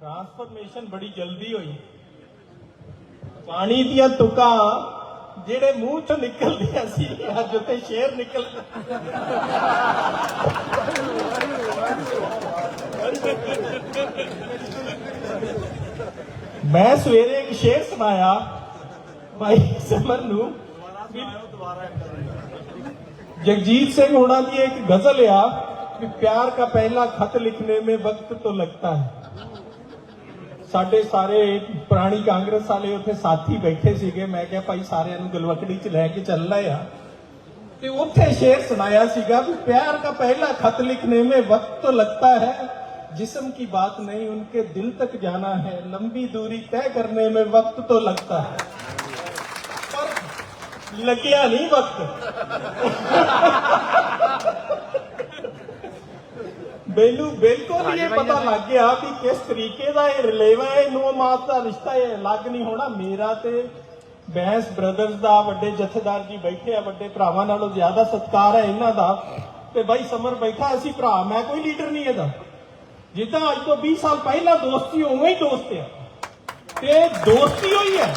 Transformation ਬੜੀ ਜਲਦੀ ਹੋਈ ਪਾਣੀ ਦੀਆਂ ਤੁਕਾਂ ਜਿਹੜੇ ਮੂੰਹ ਚੋਂ ਨਿਕਲਦੀਆਂ ਸੀ ਅੱਜ ਉੱਤੇ ਸ਼ੇਰ ਨਿਕਲ ਮੈਂ ਸਵੇਰੇ ਇੱਕ ਸ਼ੇਰ ਸੁਣਾਇਆ ਭਾਈ ਸਮਰ ਨੂੰ ਵੀ जगजीत सिंह होना की एक गजल आ कि प्यार का पहला खत लिखने में वक्त तो लगता है ਸਾਡੇ ਸਾਰੇ ਪੁਰਾਣੀ ਕਾਂਗਰਸ ਵਾਲੇ ਉੱਥੇ ਸਾਥੀ ਬੈਠੇ ਸੀਗੇ ਮੈਂ ਕਿਹਾ ਭਾਈ ਸਾਰਿਆਂ ਨੂੰ ਗਲਵਕੜੀ 'ਚ ਲੈ ਕੇ ਚੱਲਣਾ ਆ ਤੇ ਉੱਥੇ ਸ਼ੇਰ ਸੁਣਾਇਆ ਸੀਗਾ ਵੀ ਪਿਆਰ का पहला खत लिखने में वक्त तो लगता है जिस्म की बात नहीं उनके दिल तक जाना है लंबी दूरी तय करने में वक्त तो लगता है पर ਲੱਗਿਆ ਨਹੀਂ ਵਕਤ ਮੈਨੂੰ ਬਿਲਕੁਲ ਹੀ ਇਹ ਪਤਾ ਲੱਗ ਗਿਆ ਵੀ ਕਿਸ ਤਰੀਕੇ ਦਾ ਇਹ ਰਿਲੇਵਾ ਹੈ ਨੋ ਮਾਸ ਦਾ ਰਿਸ਼ਤਾ ਇਹ ਅਲੱਗ ਨਹੀਂ ਹੋਣਾ। ਮੇਰਾ ਤੇ ਬੈਂਸ ਬ੍ਰਦਰਸ ਦਾ ਵੱਡੇ ਜਥੇਦਾਰ ਜੀ ਬੈਠੇ ਆ ਵੱਡੇ ਭਰਾਵਾਂ ਨਾਲੋਂ ਜ਼ਿਆਦਾ ਸਤਿਕਾਰ ਹੈ ਇਹਨਾਂ ਦਾ। ਤੇ ਬਾਈ ਸਮਰ ਬੈਠਾ ਅਸੀਂ ਭਰਾ ਮੈਂ ਕੋਈ ਲੀਡਰ ਨਹੀਂ ਇਹਦਾ। ਜਿੱਦਾਂ ਅੱਜ ਤੋਂ 20 ਸਾਲ ਪਹਿਲਾਂ ਦੋਸਤੀ ਉਵੇਂ ਹੀ ਦੋਸਤ ਆ। ਤੇ ਦੋਸਤੀ ਹੋਈ ਹੈ।